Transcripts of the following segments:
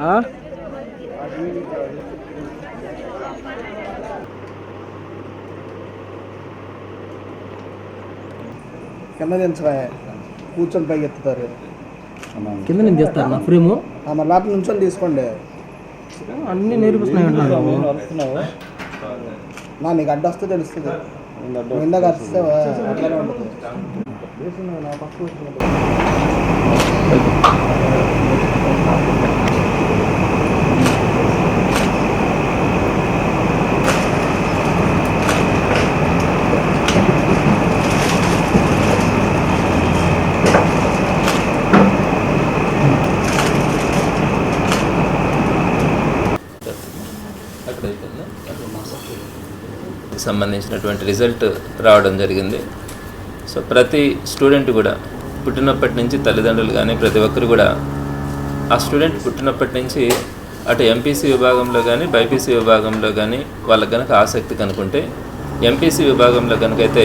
ఆ? కింద దించరా కూర్చొని పైకి ఎత్తుతారు కింద నేను చేస్తాను నా ఫ్రేము? ఆ, మరి లోపల నుంచొని తీసుకోండి. అన్నీ నేర్పిస్తున్నాయి అంటున్నాను నా నీకు అడ్డు వస్తే తెలుస్తుంది. ఇందాక వస్తే అట్లానే ఉంటుంది. నా పక్క సంబంధించినటువంటి రిజల్ట్ రావడం జరిగింది. సో ప్రతి స్టూడెంట్ కూడా పుట్టినప్పటి నుంచి తల్లిదండ్రులు కానీ ప్రతి ఒక్కరు కూడా ఆ స్టూడెంట్ పుట్టినప్పటి నుంచి అటు ఎంపీసీ విభాగంలో కానీ బైపీసీ విభాగంలో కానీ వాళ్ళకి కనుక ఆసక్తి కనుకుంటే ఎంపీసీ విభాగంలో కనుకైతే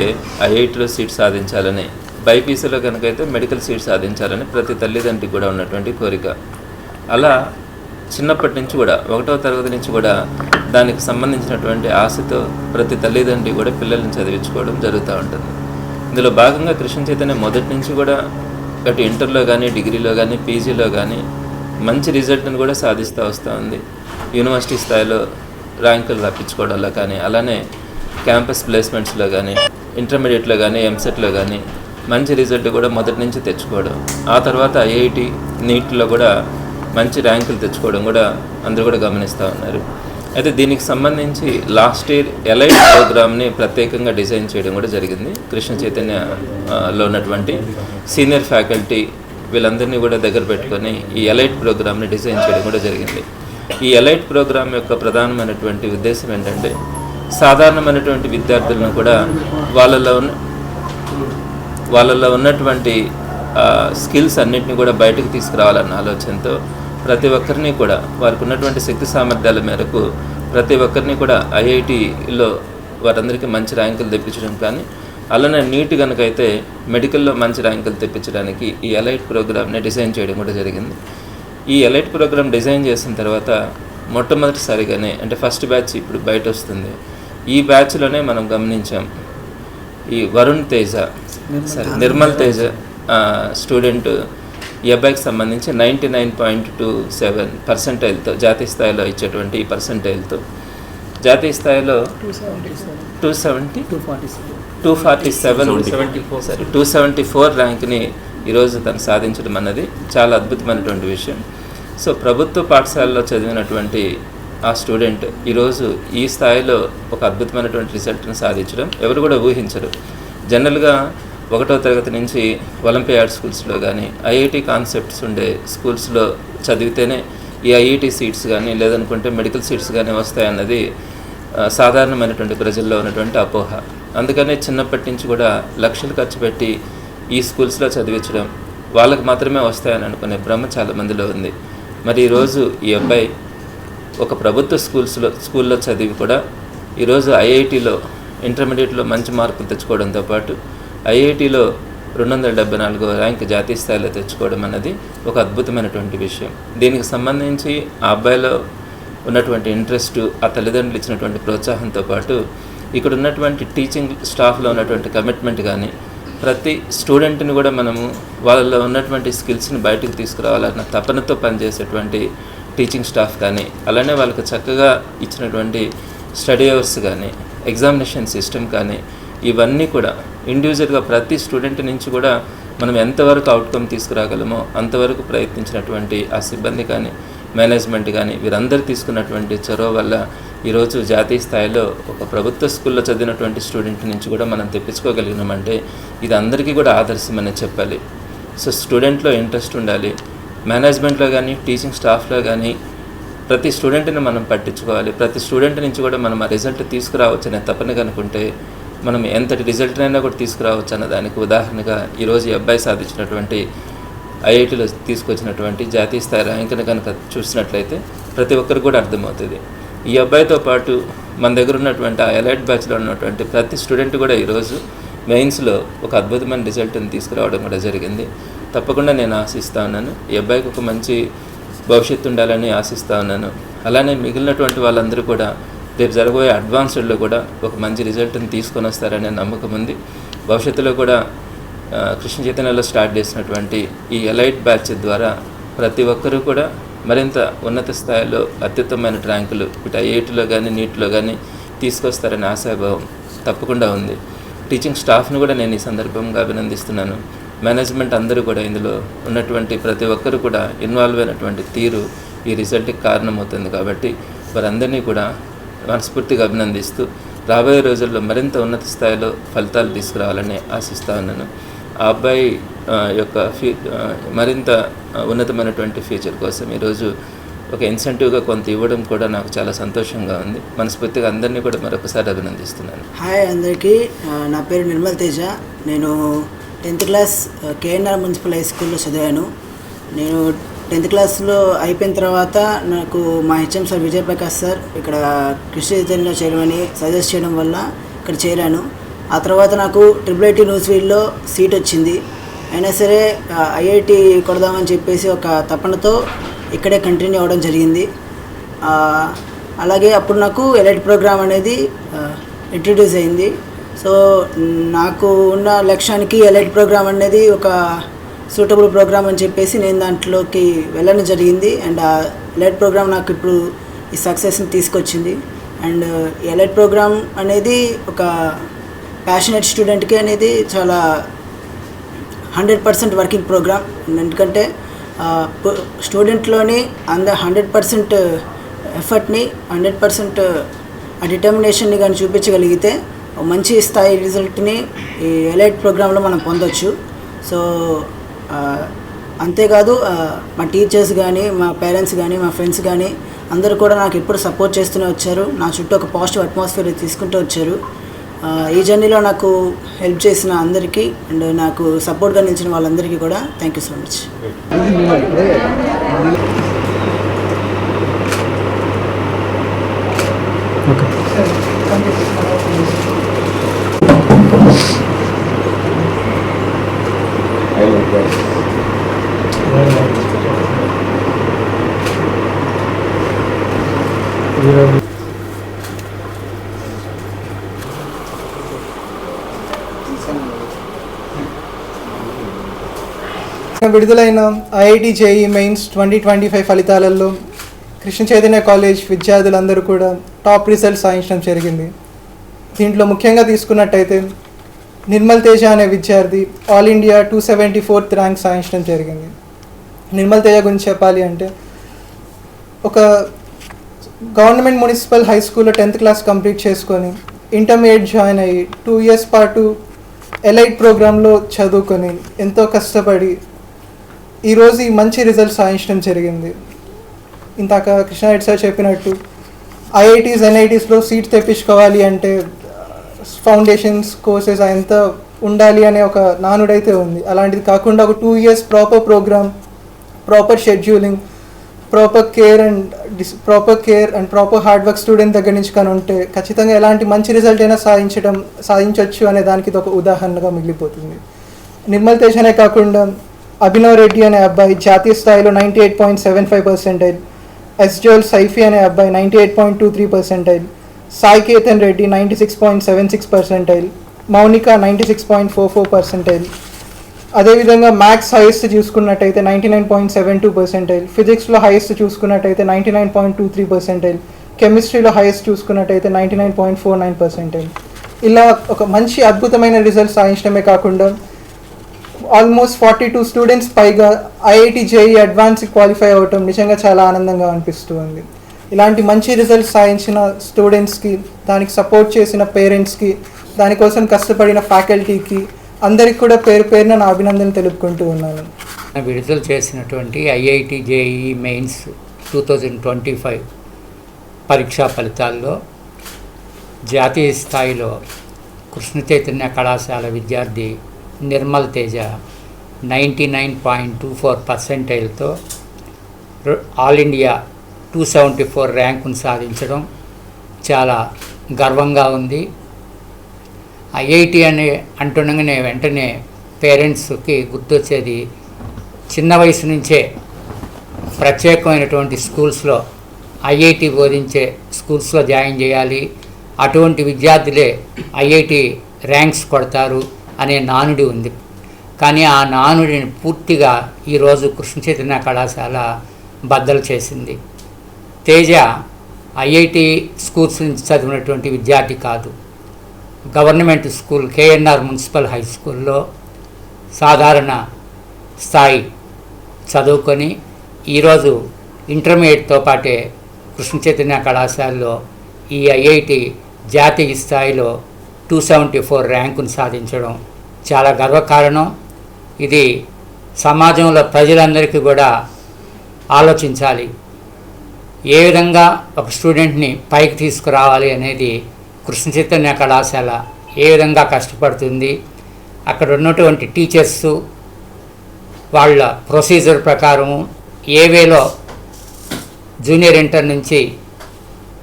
ఐఐటీలో సీట్ సాధించాలని బైపీసీలో కనుకైతే మెడికల్ సీట్ సాధించాలని ప్రతి తల్లిదండ్రికి కూడా ఉన్నటువంటి కోరిక. అలా చిన్నప్పటి నుంచి కూడా ఒకటవ తరగతి నుంచి కూడా దానికి సంబంధించినటువంటి ఆశతో ప్రతి తల్లిదండ్రి కూడా పిల్లల్ని చదివించుకోవడం జరుగుతూ ఉంటుంది. ఇందులో భాగంగా కృష్ణ చైతన్య మొదటి నుంచి కూడా అటు ఇంటర్లో కానీ డిగ్రీలో కానీ పీజీలో కానీ మంచి రిజల్ట్ని కూడా సాధిస్తూ వస్తూ ఉంది. యూనివర్సిటీ స్థాయిలో ర్యాంకులు రప్పించుకోవడంలో కానీ అలానే క్యాంపస్ ప్లేస్మెంట్స్లో కానీ ఇంటర్మీడియట్లో కానీ ఎంసెట్లో కానీ మంచి రిజల్ట్ కూడా మొదటి నుంచి తెచ్చుకోవడం. ఆ తర్వాత ఐఐటి నీట్లో కూడా మంచి ర్యాంకులు తెచ్చుకోవడం కూడా అందరూ కూడా గమనిస్తూ ఉన్నారు. అయితే దీనికి సంబంధించి లాస్ట్ ఇయర్ ఎలైట్ ప్రోగ్రామ్ని ప్రత్యేకంగా డిజైన్ చేయడం కూడా జరిగింది. కృష్ణ చైతన్యలో ఉన్నటువంటి సీనియర్ ఫ్యాకల్టీ వీళ్ళందరినీ కూడా దగ్గర పెట్టుకొని ఈ ఎలైట్ ప్రోగ్రామ్ని డిజైన్ చేయడం కూడా జరిగింది. ఈ ఎలైట్ ప్రోగ్రామ్ యొక్క ప్రధానమైనటువంటి ఉద్దేశం ఏంటంటే సాధారణమైనటువంటి విద్యార్థులను కూడా వాళ్ళలో ఉన్న వాళ్ళలో ఉన్నటువంటి స్కిల్స్ అన్నింటినీ కూడా బయటకు తీసుకురావాలన్న ఆలోచనతో ప్రతి ఒక్కరిని కూడా వారికి ఉన్నటువంటి శక్తి సామర్థ్యాల మేరకు ప్రతి ఒక్కరిని కూడా ఐఐటిలో వారందరికీ మంచి ర్యాంకులు తెప్పించడం కానీ అలానే నీట్ కనుక అయితే మెడికల్లో మంచి ర్యాంకులు తెప్పించడానికి ఈ ఎలైట్ ప్రోగ్రామ్ని డిజైన్ చేయడం కూడా జరిగింది. ఈ ఎలైట్ ప్రోగ్రామ్ డిజైన్ చేసిన తర్వాత మొట్టమొదటిసారిగానే అంటే ఫస్ట్ బ్యాచ్ ఇప్పుడు బయట వస్తుంది ఈ బ్యాచ్లోనే మనం గమనించాం ఈ వరుణ్ తేజ సరే నిర్మల్ తేజ స్టూడెంట్ ఈ అబ్బాయికి సంబంధించి ninety nine point two seven పర్సెంటైల్తో జాతీయ స్థాయిలో ఇచ్చేటువంటి ఈ పర్సెంటైల్తో జాతీయ స్థాయిలో two seventy two forty seven సరే టూ సెవెంటీ ఫోర్ ర్యాంక్ని ఈరోజు తను సాధించడం అన్నది చాలా అద్భుతమైనటువంటి విషయం. సో ప్రభుత్వ పాఠశాలలో చదివినటువంటి ఆ స్టూడెంట్ ఈరోజు ఈ స్థాయిలో ఒక అద్భుతమైనటువంటి రిజల్ట్ని సాధించడం ఎవరు కూడా ఊహించరు. జనరల్గా ఒకటో తరగతి నుంచి ఒలింపియాడ్ స్కూల్స్లో కానీ ఐఐటి కాన్సెప్ట్స్ ఉండే స్కూల్స్లో చదివితేనే ఈ ఐఐటి సీట్స్ కానీ లేదనుకుంటే మెడికల్ సీట్స్ కానీ వస్తాయన్నది సాధారణమైనటువంటి ప్రజల్లో ఉన్నటువంటి అపోహ. అందుకనే చిన్నప్పటి నుంచి కూడా లక్షలు ఖర్చు పెట్టి ఈ స్కూల్స్లో చదివించడం వాళ్ళకి మాత్రమే వస్తాయని అనుకునే భ్రమ చాలా మందిలో ఉంది. మరి ఈరోజు ఈ అబ్బాయి ఒక ప్రభుత్వ స్కూల్స్లో స్కూల్లో చదివి కూడా ఈరోజు ఐఐటిలో ఇంటర్మీడియట్లో మంచి మార్కులు తెచ్చుకోవడంతో పాటు ఐఐటిలో రెండు వందల డెబ్బై నాలుగో ర్యాంక్ జాతీయ స్థాయిలో తెచ్చుకోవడం అన్నది ఒక అద్భుతమైనటువంటి విషయం. దీనికి సంబంధించి ఆ అబ్బాయిలో ఉన్నటువంటి ఇంట్రెస్ట్ ఆ తల్లిదండ్రులు ఇచ్చినటువంటి ప్రోత్సాహంతో పాటు ఇక్కడ ఉన్నటువంటి టీచింగ్ స్టాఫ్లో ఉన్నటువంటి కమిట్మెంట్ కానీ ప్రతి స్టూడెంట్ని కూడా మనము వాళ్ళలో ఉన్నటువంటి స్కిల్స్ని బయటకు తీసుకురావాలన్న తపనతో పనిచేసేటువంటి టీచింగ్ స్టాఫ్ కానీ అలానే వాళ్ళకి చక్కగా ఇచ్చినటువంటి స్టడీ అవర్స్ కానీ ఎగ్జామినేషన్ సిస్టమ్ కానీ ఇవన్నీ కూడా ఇండివిజువల్గా ప్రతి స్టూడెంట్ నుంచి కూడా మనం ఎంతవరకు అవుట్కమ్ తీసుకురాగలమో అంతవరకు ప్రయత్నించినటువంటి ఆ సిబ్బంది కానీ మేనేజ్మెంట్ కానీ వీరందరూ తీసుకున్నటువంటి చొరవ వల్ల ఈరోజు జాతీయ స్థాయిలో ఒక ప్రభుత్వ స్కూల్లో చదివినటువంటి స్టూడెంట్ నుంచి కూడా మనం తెప్పించుకోగలిగినామంటే ఇది అందరికీ కూడా ఆదర్శమని చెప్పాలి. సో స్టూడెంట్లో ఇంట్రెస్ట్ ఉండాలి. మేనేజ్మెంట్లో కానీ టీచింగ్ స్టాఫ్లో కానీ ప్రతి స్టూడెంట్ని మనం పట్టించుకోవాలి. ప్రతి స్టూడెంట్ నుంచి కూడా మనం ఆ రిజల్ట్ తీసుకురావచ్చు అనే తపన కనుకుంటే మనం ఎంతటి రిజల్ట్నైనా కూడా తీసుకురావచ్చు అన్న దానికి ఉదాహరణగా ఈరోజు ఈ అబ్బాయి సాధించినటువంటి ఐఐటిలో తీసుకొచ్చినటువంటి జాతీయ స్థాయి ర్యాంకును కనుక చూసినట్లయితే ప్రతి ఒక్కరు కూడా అర్థమవుతుంది. ఈ అబ్బాయితో పాటు మన దగ్గర ఉన్నటువంటి ఆ ఎలైట్ బ్యాచ్లో ఉన్నటువంటి ప్రతి స్టూడెంట్ కూడా ఈరోజు మెయిన్స్లో ఒక అద్భుతమైన రిజల్ట్ని తీసుకురావడం కూడా జరిగింది. తప్పకుండా నేను ఆశిస్తా ఉన్నాను. ఈ అబ్బాయికి ఒక మంచి భవిష్యత్తు ఉండాలని ఆశిస్తా ఉన్నాను. అలానే మిగిలినటువంటి వాళ్ళందరూ కూడా రేపు జరగబోయే అడ్వాన్స్డ్లో కూడా ఒక మంచి రిజల్ట్ని తీసుకొని వస్తారనే నమ్మకం ఉంది. భవిష్యత్తులో కూడా కృష్ణ చైతన్యలో స్టార్ట్ చేసినటువంటి ఈ ఎలైట్ బ్యాచ్ ద్వారా ప్రతి ఒక్కరూ కూడా మరింత ఉన్నత స్థాయిలో అత్యుత్తమైన ర్యాంకులు ఇటు ఐఐటిలో కానీ నీటిలో కానీ తీసుకొస్తారనే ఆశాభావం తప్పకుండా ఉంది. టీచింగ్ స్టాఫ్ను కూడా నేను ఈ సందర్భంగా అభినందిస్తున్నాను. మేనేజ్మెంట్ అందరూ కూడా ఇందులో ఉన్నటువంటి ప్రతి ఒక్కరు కూడా ఇన్వాల్వ్ అయినటువంటి తీరు ఈ రిజల్ట్కి కారణమవుతుంది కాబట్టి వారందరినీ కూడా మనస్ఫూర్తిగా అభినందిస్తూ రాబోయే రోజుల్లో మరింత ఉన్నత స్థాయిలో ఫలితాలు తీసుకురావాలని ఆశిస్తా ఉన్నాను. ఆ అబ్బాయి యొక్క ఫ్యూ మరింత ఉన్నతమైనటువంటి ఫ్యూచర్ కోసం ఈరోజు ఒక ఇన్సెంటివ్గా కొంత ఇవ్వడం కూడా నాకు చాలా సంతోషంగా ఉంది. మనస్ఫూర్తిగా అందరినీ కూడా మరొకసారి అభినందిస్తున్నాను. హాయ్ అందరికీ. నా పేరు నిర్మల్ తేజ. నేను tenth class KNR municipal high స్కూల్లో చదివాను. నేను టెన్త్ క్లాస్లో అయిపోయిన తర్వాత నాకు మా హెచ్ఎం సార్ విజయప్రకాష్ సార్ ఇక్కడ కృషి చైతన్యలో చేరమని సజెస్ట్ చేయడం వల్ల ఇక్కడ చేరాను. ఆ తర్వాత నాకు ట్రిపుల్ ఐటీ న్యూస్ ఫీల్డ్లో సీట్ వచ్చింది. అయినా సరే ఐఐటి కొడదామని చెప్పేసి ఒక తపనతో ఇక్కడే కంటిన్యూ అవ్వడం జరిగింది. అలాగే అప్పుడు నాకు ఎలైట్ ప్రోగ్రామ్ అనేది ఇంట్రడ్యూస్ అయింది. సో నాకు ఉన్న లక్ష్యానికి ఎలైట్ ప్రోగ్రామ్ అనేది ఒక సూటబుల్ ప్రోగ్రామ్ అని చెప్పేసి నేను దాంట్లోకి వెళ్ళడం జరిగింది. అండ్ ఆ ఎలైట్ ప్రోగ్రామ్ నాకు ఇప్పుడు ఈ సక్సెస్ని తీసుకొచ్చింది. అండ్ ఎలైట్ ప్రోగ్రామ్ అనేది ఒక ప్యాషనెట్ స్టూడెంట్కి అనేది చాలా హండ్రెడ్ పర్సెంట్ వర్కింగ్ ప్రోగ్రామ్ ఎందుకంటే స్టూడెంట్లోని అంద హండ్రెడ్ పర్సెంట్ ఎఫర్ట్ని హండ్రెడ్ పర్సెంట్ ఆ డిటర్మినేషన్ని కానీ చూపించగలిగితే మంచి స్థాయి రిజల్ట్ని ఈ ఎలైట్ ప్రోగ్రాంలో మనం పొందొచ్చు. సో అంతేకాదు మా టీచర్స్ కానీ మా పేరెంట్స్ కానీ మా ఫ్రెండ్స్ కానీ అందరూ కూడా నాకు ఎప్పుడు సపోర్ట్ చేస్తూనే వచ్చారు. నా చుట్టూ ఒక పాజిటివ్ అట్మాస్ఫియర్ తీసుకుంటూ వచ్చారు. ఈ జర్నీలో నాకు హెల్ప్ చేసిన అందరికీ అండ్ నాకు సపోర్ట్గా నిలిచిన వాళ్ళందరికీ కూడా థ్యాంక్ యూ సో మచ్. విడుదలైన IIT JEE mains twenty twenty five ఫలితాలలో కృష్ణ చైతన్య కాలేజ్ విద్యార్థులందరూ కూడా టాప్ రిజల్ట్ సాధించడం జరిగింది. దీంట్లో ముఖ్యంగా తీసుకున్నట్టయితే నిర్మల్ తేజ అనే విద్యార్థి all India two seventy fourth rank సాధించడం జరిగింది. నిర్మల్ తేజ గురించి చెప్పాలి అంటే ఒక గవర్నమెంట్ మున్సిపల్ హై స్కూల్లో టెన్త్ క్లాస్ కంప్లీట్ చేసుకొని ఇంటర్మీడియట్ జాయిన్ అయ్యి టూ ఇయర్స్ పాటు ఎలైట్ ప్రోగ్రాంలో చదువుకొని ఎంతో కష్టపడి ఈరోజు ఈ మంచి రిజల్ట్ సాధించడం జరిగింది. ఇంతాక కృష్ణారెడ్డి సార్ చెప్పినట్టు ఐఐటీస్ ఎన్ఐటీస్లో సీట్స్ తెప్పించుకోవాలి అంటే ఫౌండేషన్స్ కోర్సెస్ ఎంత ఉండాలి అనే ఒక నానుడైతే ఉంది. అలాంటిది కాకుండా ఒక two years proper program proper scheduling proper care and this proper care and proper hard work student దగ్గర నుంచి కానీ ఉంటే ఖచ్చితంగా ఎలాంటి మంచి రిజల్ట్ అయినా సాధించడం సాధించవచ్చు అనే దానికి ఇది ఒక ఉదాహరణగా మిగిలిపోతుంది. నిర్మల్ తేజ్ అనే కాకుండా అభినవ్ రెడ్డి అనే అబ్బాయి జాతీయ స్థాయిలో ninety eight point seven five percentile ఎస్జోల్ Saifi అనే అబ్బాయి ninety eight point two three percentile Sai Ketan Reddy ninety six point seven six percentile Mounika ninety six point four four percentile అదేవిధంగా మ్యాథ్స్ హైయెస్ట్ చూసుకున్నట్టయితే ninety nine point seven two percentile ఫిజిక్స్లో highest చూసుకున్నట్టయితే ninety nine point two three percentile కెమిస్ట్రీలో highest చూసుకున్నట్టయితే ninety nine point four nine percentile ఇలా ఒక మంచి అద్భుతమైన రిజల్ట్ సాధించడమే కాకుండా ఆల్మోస్ట్ ఫార్టీ టూ స్టూడెంట్స్ పైగా ఐఐటి జేఈ అడ్వాన్స్ క్వాలిఫై అవ్వటం నిజంగా చాలా ఆనందంగా అనిపిస్తూ ఉంది ఇలాంటి మంచి రిజల్ట్స్ సాధించిన స్టూడెంట్స్కి దానికి సపోర్ట్ చేసిన పేరెంట్స్కి దానికోసం కష్టపడిన ఫ్యాకల్టీకి అందరికి కూడా పేరు పేరున నా అభినందనలు తెలుపుకుంటూ ఉన్నాను. విడుదల చేసినటువంటి IIT JEE mains two thousand twenty five పరీక్షా ఫలితాల్లో జాతీయ స్థాయిలో కృష్ణ చైతన్య కళాశాల విద్యార్థి Nirmal Teja ninety nine point two four పర్సెంటైల్తో all India two seventy four ర్యాంకును సాధించడం చాలా గర్వంగా ఉంది. ఐఐటి అని అంటుండగానే వెంటనే పేరెంట్స్కి గుర్తొచ్చేది చిన్న వయసు నుంచే ప్రత్యేకమైనటువంటి స్కూల్స్లో ఐఐటి బోధించే స్కూల్స్లో జాయిన్ చేయాలి. అటువంటి విద్యార్థులే ఐఐటి ర్యాంక్స్ కొడతారు అనే నానుడి ఉంది. కానీ ఆ నానుడిని పూర్తిగా ఈరోజు కృష్ణ చైతన్య కళాశాల బద్దలు చేసింది. తేజ ఐఐటి స్కూల్స్ నుంచి చదివినటువంటి విద్యార్థి కాదు. Government school KNR municipal high స్కూల్లో సాధారణ స్థాయి చదువుకొని ఈరోజు ఇంటర్మీడియట్తో పాటే కృష్ణ చైతన్య కళాశాలలో ఈ ఐఐటి జాతీయ స్థాయిలో టూ సెవెంటీ ఫోర్ ర్యాంకును సాధించడం చాలా గర్వకారణం. ఇది సమాజంలో ప్రజలందరికీ కూడా ఆలోచించాలి. ఏ విధంగా ఒక స్టూడెంట్ని పైకి తీసుకురావాలి అనేది కృష్ణ చైతన్య కళాశాల ఏ విధంగా కష్టపడుతుంది అక్కడ ఉన్నటువంటి టీచర్సు వాళ్ళ ప్రొసీజర్ ప్రకారము ఏవేలో జూనియర్ ఇంటర్ నుంచి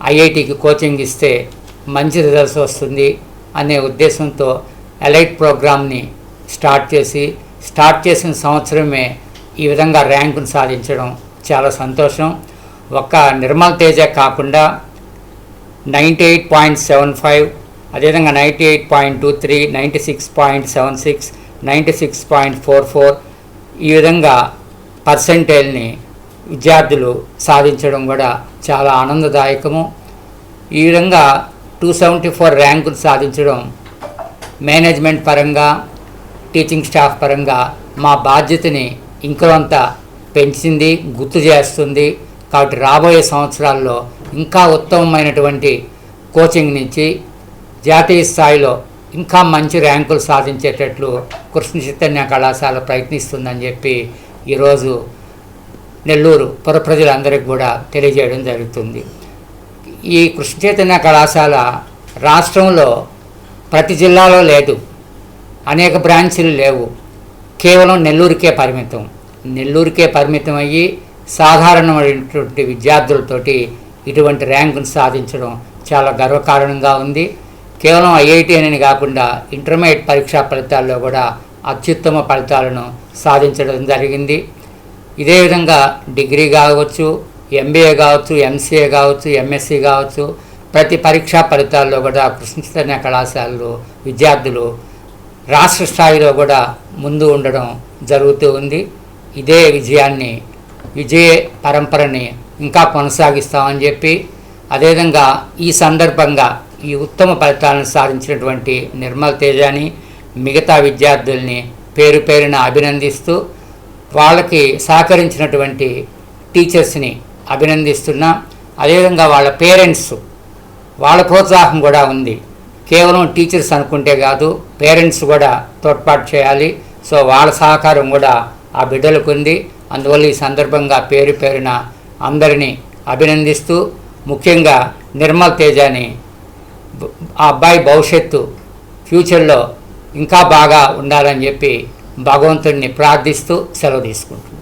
ఐఐటికి కోచింగ్ ఇస్తే మంచి రిజల్ట్స్ వస్తుంది అనే ఉద్దేశంతో ఎలైట్ ప్రోగ్రామ్ని స్టార్ట్ చేసి స్టార్ట్ చేసిన సంవత్సరమే ఈ విధంగా ర్యాంకును సాధించడం చాలా సంతోషం. ఒక్క నిర్మల్ తేజ కాకుండా ninety eight point seven five అదేవిధంగా ninety eight point two three ninety six point seven six ninety six point four four ఈ విధంగా పర్సెంటేజ్ని విద్యార్థులు సాధించడం కూడా చాలా ఆనందదాయకము. ఈ విధంగా టూ సెవెంటీ ఫోర్ ర్యాంకులు సాధించడం మేనేజ్మెంట్ పరంగా టీచింగ్ స్టాఫ్ పరంగా మా బాధ్యతని ఇంకొంత పెంచింది గుర్తు చేస్తుంది. కాబట్టి రాబోయే సంవత్సరాల్లో ఇంకా ఉత్తమమైనటువంటి కోచింగ్ నుంచి జాతీయ స్థాయిలో ఇంకా మంచి ర్యాంకులు సాధించేటట్లు కృష్ణ చైతన్య కళాశాల ప్రయత్నిస్తుందని చెప్పి ఈరోజు నెల్లూరు పుర ప్రజలందరికీ కూడా తెలియజేయడం జరుగుతుంది. ఈ కృష్ణ చైతన్య కళాశాల రాష్ట్రంలో ప్రతి జిల్లాలో లేదు. అనేక బ్రాంచీలు లేవు. కేవలం నెల్లూరుకే పరిమితం. నెల్లూరుకే పరిమితం అయ్యి సాధారణమైనటువంటి విద్యార్థులతోటి ఇటువంటి ర్యాంకును సాధించడం చాలా గర్వకారణంగా ఉంది. కేవలం ఐఐటి అని కాకుండా ఇంటర్మీడియట్ పరీక్షా ఫలితాల్లో కూడా అత్యుత్తమ ఫలితాలను సాధించడం జరిగింది. ఇదే విధంగా డిగ్రీ కావచ్చు ఎంబీఏ కావచ్చు ఎంసీఏ కావచ్చు ఎంఎస్సి కావచ్చు ప్రతి పరీక్షా ఫలితాల్లో కూడా కృష్ణ కళాశాలలో విద్యార్థులు రాష్ట్ర స్థాయిలో కూడా ముందు ఉండడం జరుగుతూ ఉంది. ఇదే విజయాన్ని విజయ పరంపరని ఇంకా కొనసాగిస్తామని చెప్పి అదేవిధంగా ఈ సందర్భంగా ఈ ఉత్తమ ఫలితాలను సాధించినటువంటి నిర్మల్ తేజాని మిగతా విద్యార్థుల్ని పేరు పేరున అభినందిస్తూ వాళ్ళకి సహకరించినటువంటి టీచర్స్ని అభినందిస్తున్నా అదేవిధంగా వాళ్ళ పేరెంట్స్ వాళ్ళ ప్రోత్సాహం కూడా ఉంది. కేవలం టీచర్స్ అనుకుంటే కాదు పేరెంట్స్ కూడా తోడ్పాటు చేయాలి. సో వాళ్ళ సహకారం కూడా ఆ బిడ్డలకు ఉంది. అందువల్ల ఈ సందర్భంగా పేరు పేరున అందరినీ అభినందిస్తూ ముఖ్యంగా నిర్మల్ తేజాని ఆ అబ్బాయి భవిష్యత్తు ఫ్యూచర్లో ఇంకా బాగా ఉండాలని చెప్పి భగవంతుడిని ప్రార్థిస్తూ సెలవు తీసుకుంటున్నాను.